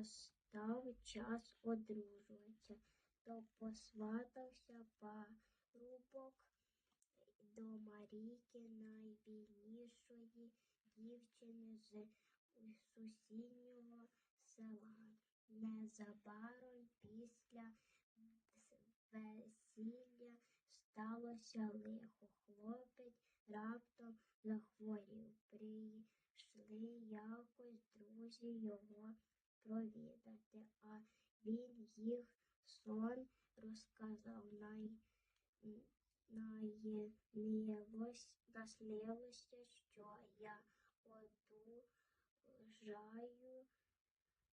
настав час одружуватися, то посватався парубок до Марійки найбільнішої дівчини з сусіднього села. Незабаром після весілля сталося лихо. Хлопець раптом захворів. Прийшли якось друзі його провідати, а він їх сон розказав. Най... Наснилося, що я одужаю,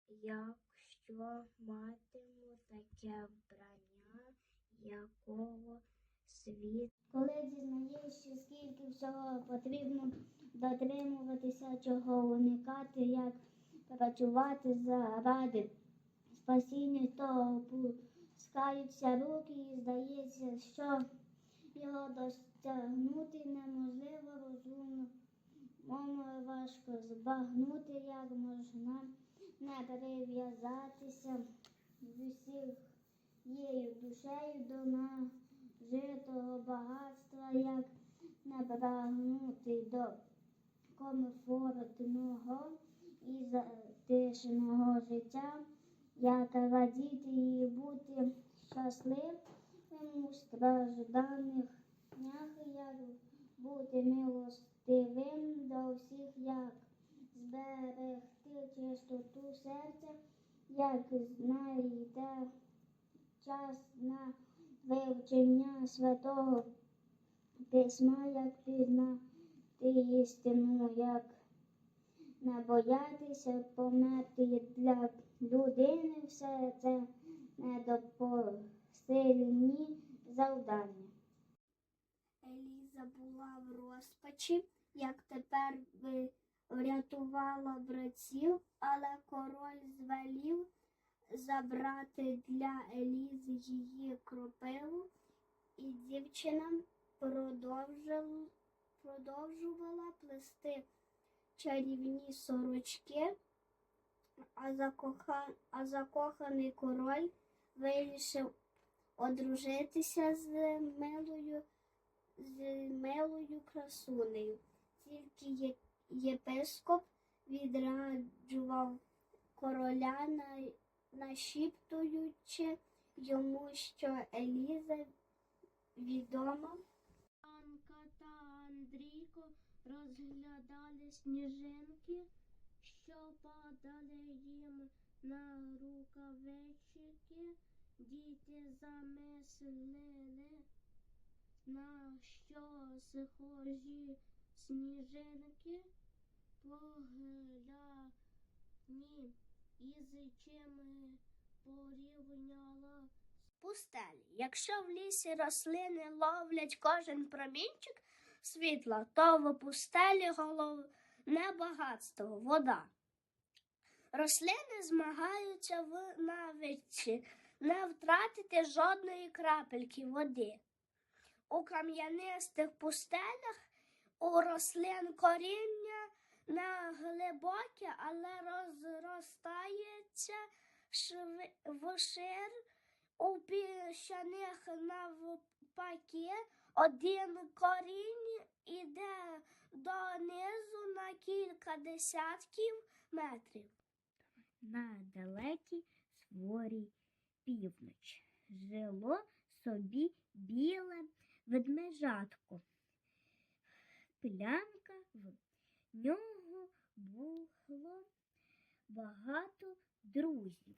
якщо матиму таке вбрання, якого світ. Коли дізнаєшся, скільки всього потрібно дотримуватися, чого уникати, як працювати заради спасіння, то опускаються руки і здається, що його досягнути неможливо розумно. Мому важко збагнути, як можна не прив'язатися з усією душею до нажитого багатства, як не прагнути до комфортного і затишного життя, як радіти і бути щасливим у днях, як бути милостивим до всіх, як зберегти чистоту серця, як знайде час на вивчення святого письма, як пізнати істину, як не боятися померти для людини, все це недопосильні завдання. Еліза була в розпачі, як тепер би врятувала братів, але король звелів забрати для Елізи її кропиву, і дівчина продовжувала плести чарівні сорочки, а, закоха, а закоханий король вирішив одружитися з милою з милою красунею. Тільки єпископ відраджував короля, на- нашіптуючи йому, що Еліза відома. Анка Андрійко розглядали сніжинки, що падали їм на рукавички. Діти замислили на що схожі сніжинки погляні із чим порівняла пустелі. Якщо в лісі рослини ловлять кожен промінчик світла, то в пустелі головне багатство вода. Рослини змагаються в навичці не втратити жодної крапельки води. У кам'янистих пустелях у рослин коріння не глибоке, але розростається вшир. У піщаних навпаки один корінь іде донизу на кілька десятків метрів. на далекій сворій північ жило собі біле ведмежатко. Плянка в нього було багато друзів,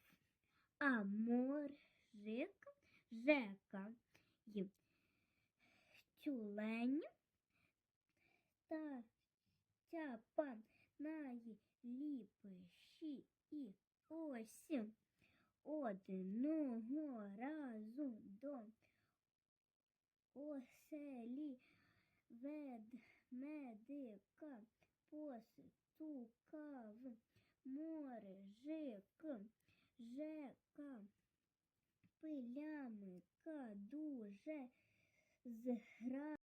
а моржик, жека й тюлень та цяпа найліпші і ось одного разу до оселі ведмедика постукав моржик, жека, пилянка дуже Zehra.